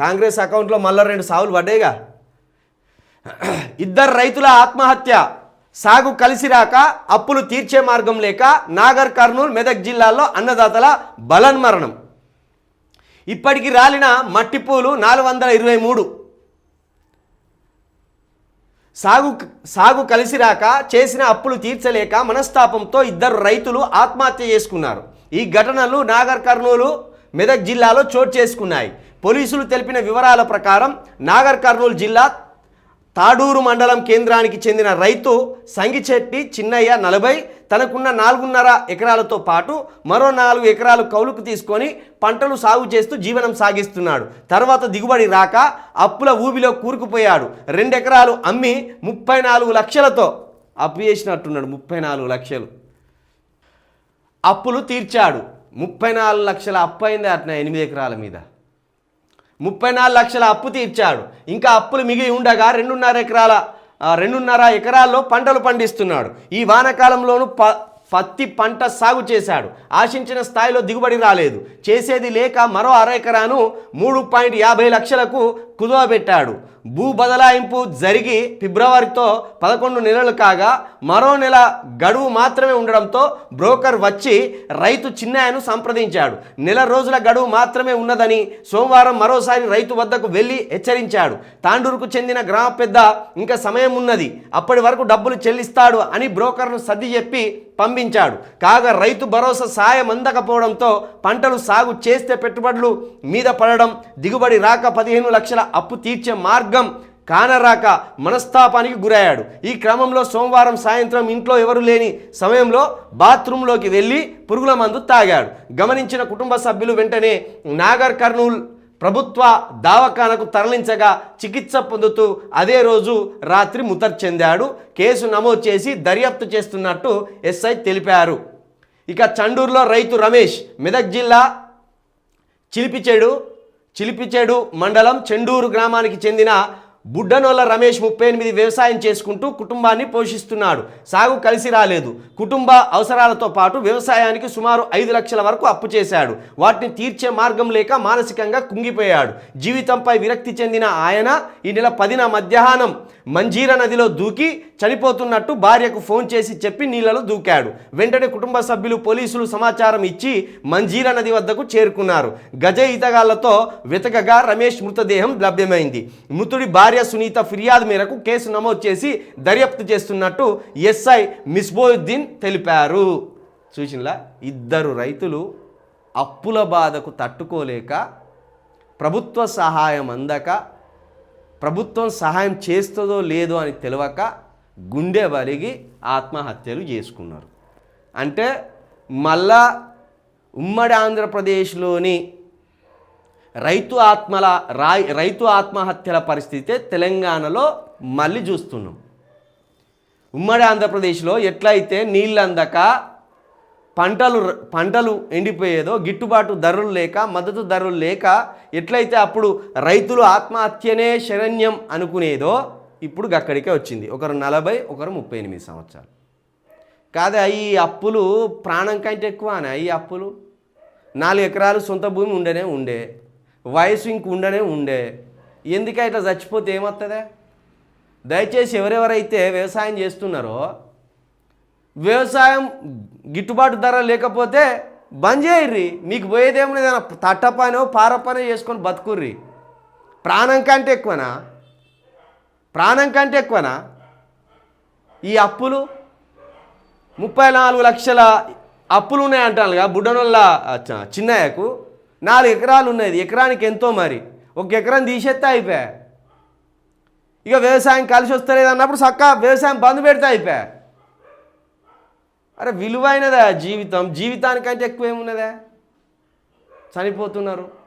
కాంగ్రెస్ అకౌంట్లో మళ్ళీ రెండు సావులు పడ్డాయిగా. ఇద్దరు రైతుల ఆత్మహత్య. సాగు కలిసి రాక అప్పులు తీర్చే మార్గం లేక నాగర్ కర్నూలు మెదక్ జిల్లాల్లో అన్నదాతల బలన్మరణం ఇప్పటికి రాలిన మట్టిపూలు నాలుగు వందల ఇరవై మూడు. సాగు సాగు కలిసి రాక చేసిన అప్పులు తీర్చలేక మనస్తాపంతో ఇద్దరు రైతులు ఆత్మహత్య చేసుకున్నారు. ఈ ఘటనలు నాగర్ కర్నూలు మెదక్ జిల్లాలో చోటు చేసుకున్నాయి. పోలీసులు తెలిపిన వివరాల ప్రకారం నాగర్ కర్నూలు జిల్లా తాడూరు మండలం కేంద్రానికి చెందిన రైతు సంగిచెట్టి చిన్నయ్య నలభై తనకున్న నాలుగున్నర ఎకరాలతో పాటు మరో నాలుగు ఎకరాలు కౌలుకు తీసుకొని పంటలు సాగు చేస్తూ జీవనం సాగిస్తున్నాడు. తర్వాత దిగుబడి రాక అప్పుల ఊబిలో కూరుకుపోయాడు. రెండు ఎకరాలు అమ్మి ముప్పై నాలుగు లక్షలతో అప్పు చేసినట్టున్నాడు ముప్పై నాలుగు లక్షలు. అప్పులు తీర్చాడు. ముప్పై నాలుగు లక్షల అప్పు అయింది అట్లా ఎనిమిది ఎకరాల మీద. ముప్పై నాలుగు లక్షల అప్పు తీర్చాడు. ఇంకా అప్పులు మిగిలి ఉండగా రెండున్నర ఎకరాల రెండున్నర ఎకరాల్లో పంటలు పండిస్తున్నాడు. ఈ వానకాలంలోనూ ప పత్తి పంట సాగు చేశాడు. ఆశించిన స్థాయిలో దిగుబడి రాలేదు. చేసేది లేక మరో అర ఎకరాను మూడు పాయింట్ యాభై లక్షలకు కుదువబెట్టాడు. భూ బదలాయింపు జరిగి ఫిబ్రవరితో పదకొండు నెలలు కాగా మరో నెల గడువు మాత్రమే ఉండడంతో బ్రోకర్ వచ్చి రైతు చిన్నాయను సంప్రదించాడు. నెల రోజుల గడువు మాత్రమే ఉన్నదని సోమవారం మరోసారి రైతు వద్దకు వెళ్ళి హెచ్చరించాడు. తాండూరుకు చెందిన గ్రామ పెద్ద ఇంకా సమయం ఉన్నది. అప్పటి వరకు డబ్బులు చెల్లిస్తాడు అని బ్రోకర్ను సర్ది చెప్పి పంపించాడు. కాగా రైతు భరోసా సాయం అందకపోవడంతో పంటలు సాగు చేస్తే పెట్టుబడులు మీద పడడం దిగుబడి రాక పదిహేను లక్షల అప్పు తీర్చే మార్గం కానరాక మనస్తాపానికి గురయ్యాడు. ఈ క్రమంలో సోమవారం సాయంత్రం ఇంట్లో ఎవరు లేని సమయంలో బాత్రూంలోకి వెళ్ళి పురుగుల మందు తాగాడు. గమనించిన కుటుంబ సభ్యులు వెంటనే నాగర్ కర్నూల్ ప్రభుత్వ దావఖానకు తరలించగా చికిత్స పొందుతూ అదే రోజు రాత్రి ముతర్ చెందాడు. కేసు నమోదు చేసి దర్యాప్తు చేస్తున్నట్టు ఎస్ఐ తెలిపారు. ఇక చండూరులో రైతు రమేష్ మెదక్ జిల్లా చిలిపిచేడు చిలిపిచేడు మండలం చెండూరు గ్రామానికి చెందిన బుడ్డనోళ్ళ రమేష్ ముప్పై ఎనిమిది వ్యవసాయం చేసుకుంటూ కుటుంబాన్ని పోషిస్తున్నాడు. సాగు కలిసి రాలేదు. కుటుంబ అవసరాలతో పాటు వ్యవసాయానికి సుమారు ఐదు లక్షల వరకు అప్పు చేశాడు. వాటిని తీర్చే మార్గం లేక మానసికంగా కుంగిపోయాడు. జీవితంపై విరక్తి చెందిన ఆయన ఈ నెల పదిన మధ్యాహ్నం మంజీర నదిలో దూకి చనిపోతున్నట్టు భార్యకు ఫోన్ చేసి చెప్పి నీళ్ళలో దూకాడు. వెంటనే కుటుంబ సభ్యులు పోలీసులు సమాచారం ఇచ్చి మంజీర నది వద్దకు చేరుకున్నారు. గజ ఈతగాళ్ళతో వెతకగా రమేష్ మృతదేహం లభ్యమైంది. మృతుడి భార్య సునీత ఫిర్యాదు మేరకు కేసు నమోదు చేసి దర్యాప్తు చేస్తున్నట్టు ఎస్ఐ మిస్బోయుద్దీన్ తెలిపారు. చూసినలా ఇద్దరు రైతులు అప్పుల బాధకు తట్టుకోలేక ప్రభుత్వ సహాయం అందక ప్రభుత్వం సహాయం చేస్తుందో లేదో అని తెలియక గుండె వలిగి ఆత్మహత్యలు చేసుకున్నారు. అంటే మళ్ళా ఉమ్మడి ఆంధ్రప్రదేశ్లోని రైతు ఆత్మల రాయ్ రైతు ఆత్మహత్యల పరిస్థితే తెలంగాణలో మళ్ళీ చూస్తున్నాం. ఉమ్మడి ఆంధ్రప్రదేశ్లో ఎట్లయితే నీళ్ళు అందక పంటలు పంటలు ఎండిపోయేదో గిట్టుబాటు ధరలు లేక మద్దతు ధరలు లేక ఎట్లయితే అప్పుడు రైతులు ఆత్మహత్యనే శరణ్యం అనుకునేదో ఇప్పుడు అక్కడికే వచ్చింది. ఒకరు నలభై ఒకరు ముప్పై ఎనిమిది సంవత్సరాలు. కాదా ఈ అప్పులు ప్రాణం కంటే ఎక్కువనా ఈ అప్పులు నాలుగు ఎకరాలు సొంత భూమి ఉండనే ఉండే. వయసు ఇంక ఉండనే ఉండే. ఎందుక ఇట్లా చచ్చిపోతే ఏమవుతుందా దయచేసి ఎవరెవరైతే వ్యవసాయం చేస్తున్నారో వ్యవసాయం గిట్టుబాటు ధర లేకపోతే బంద్ చేయర్రి. మీకు పోయేదేమో ఏదైనా తట్ట పనో పార చేసుకొని బతుకుర్రి. ప్రాణం కంటే ఎక్కువనా? ప్రాణం కంటే ఎక్కువనా? ఈ అప్పులు? ముప్పై నాలుగు లక్షల అప్పులు ఉన్నాయి అంటానుగా బుడ్డనొల్ల చిన్నయ్యకు. నాలుగు ఎకరాలు ఉన్నది. ఎకరానికి ఎంతో మరి? ఒక ఎకరం తీసేస్తే అయిపోయా? ఇక వ్యవసాయం కలిసి వస్తలేదు అన్నప్పుడు చక్క వ్యవసాయం బంద్ పెడితే అయిపోయా? అరే విలువైనదా జీవితం? జీవితానికంటే ఎక్కువ ఏమున్నదా? చనిపోతున్నారు.